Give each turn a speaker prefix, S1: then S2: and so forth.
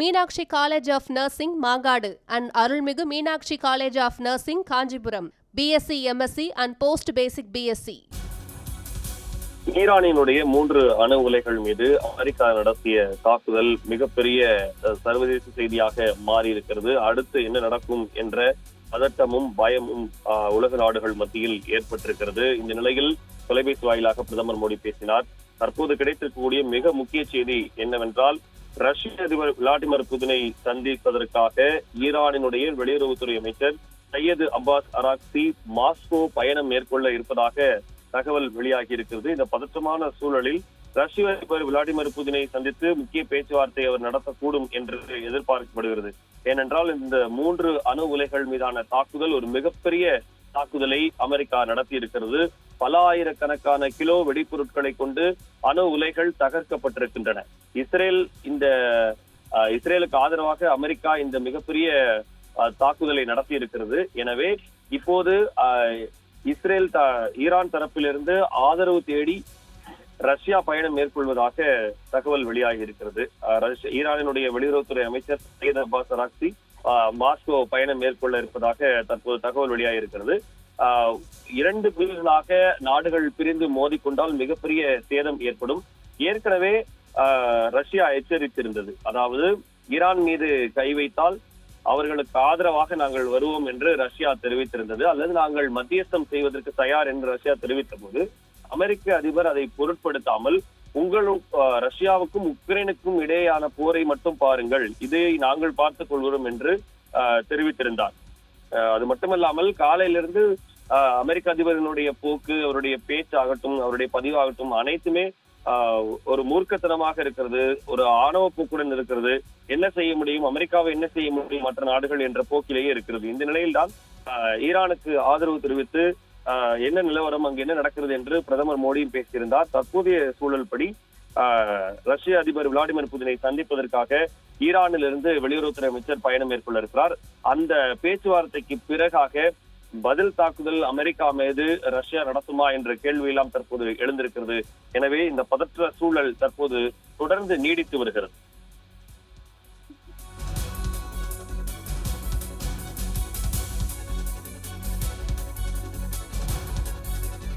S1: Meenakshi college of nursing Mangadu and Arulmigu Meenakshi college of nursing Kanchipuram B Sc M Sc and post basic B Sc
S2: ஈரானினுடைய மூன்று அணு உலைகள் மீது America நடத்திய தாக்குதல் மிகப்பெரிய சர்வதேச செய்தியாக மாறி இருக்கிறது அடுத்து என்ன நடக்கும் என்ற பதட்டமும் பயமும் உலக நாடுகள் மத்தியில் ஏற்பட்டிருக்கிறது. இந்த நிலையில் தொலைபேசி வாயிலாக பிரதமர் மோடி பேசினார். தற்போது கிடைத்திருக்கக்கூடிய மிக முக்கிய செய்தி என்னவென்றால் ரஷ்ய அதிபர் விளாடிமிர் புதினை சந்திப்பதற்காக ஈரானினுடைய வெளியுறவுத்துறை அமைச்சர் சையது அப்பாஸ் அராக்சி மாஸ்கோ பயணம் மேற்கொள்ள இருப்பதாக தகவல் வெளியாகி இருக்கிறது. இந்த பதற்றமான சூழலில் ரஷ்ய அதிபர் விளாடிமிர் புதினை சந்தித்து முக்கிய பேச்சுவார்த்தை அவர் நடத்தக்கூடும் என்று எதிர்பார்க்கப்படுகிறது. ஏனென்றால் இந்த மூன்று அணு உலைகள் மீதான தாக்குதல் ஒரு மிகப்பெரிய தாக்குதலை அமெரிக்கா நடத்தி இருக்கிறது பல ஆயிரக்கணக்கான கிலோ வெடிப்பொருட்களை கொண்டு அணு உலைகள் தகர்க்கப்பட்டிருக்கின்றன. இஸ்ரேல் இந்த இஸ்ரேலுக்கு ஆதரவாக அமெரிக்கா இந்த மிகப்பெரிய அஹ், தாக்குதலை நடத்தி இருக்கிறது எனவே இப்போது இஸ்ரேல் த- ஈரான் தரப்பிலிருந்து ஆதரவு தேடி ரஷ்யா பயணம் மேற்கொள்வதாக தகவல் வெளியாகி இருக்கிறது அஹ் ஈரானினுடைய வெளியுறவுத்துறை அமைச்சர் சையத் அப்பாஸ் அராக்சி மாஸ்கோ பயணம் மேற்கொள்ள இருப்பதாக தற்போது தகவல் வெளியாகி இருக்கிறது இரண்டு பிரிவுகளாக நாடுகள் பிரிந்து மோதிக்கொண்டால் மிகப்பெரிய சேதம் ஏற்படும். ஏற்கனவே ரஷ்யா எச்சரித்திருந்தது. அதாவது ஈரான் மீது கை வைத்தால் அவர்களுக்கு ஆதரவாக நாங்கள் வருவோம் என்று ரஷ்யா தெரிவித்திருந்தது. அல்லது நாங்கள் மத்தியஸ்தம் செய்வதற்கு தயார் என்று ரஷ்யா தெரிவித்த போது அமெரிக்க அதிபர் அதை பொருட்படுத்தாமல் உங்களும் ரஷ்யாவுக்கும் உக்ரைனுக்கும் இடையேயான போரை மட்டும் பாருங்கள். இதை நாங்கள் பார்த்துக் கொள்கிறோம் என்று அஹ், தெரிவித்திருந்தார். அது மட்டுமல்லாமல் காலையிலிருந்து அஹ், அமெரிக்க அதிபரினுடைய போக்கு அவருடைய பேச்சாகட்டும் அவருடைய பதிவாகட்டும் அனைத்துமே ஒரு மூர்க்கத்தனமாக இருக்கிறது ஒரு ஆணவ போக்குடன் இருக்கிறது. என்ன செய்ய முடியும்? அமெரிக்காவை என்ன செய்ய முடியும்? மற்ற நாடுகள் என்ற போக்கிலேயே இருக்கிறது. இந்த நிலையில்தான் ஈரானுக்கு ஆதரவு தெரிவித்து என்ன நிலவரம் அங்கு என்ன நடக்கிறது என்று பிரதமர் மோடியும் பேசியிருந்தார். தற்போதைய சூழல் படி அஹ், ரஷ்ய அதிபர் விளாடிமிர் புதினை சந்திப்பதற்காக ஈரானிலிருந்து வெளியுறவுத்துறை அமைச்சர் பயணம் மேற்கொள்ள இருக்கிறார் அந்த பேச்சுவார்த்தைக்கு பிறகாக பதில் தாக்குதல் அமெரிக்கா மீது ரஷ்யா நடத்துமா என்ற கேள்வியெல்லாம் தற்போது எழுந்திருக்கிறது. எனவே இந்த பதற்ற சூழல் தற்போது தொடர்ந்து நீடித்து வருகிறது.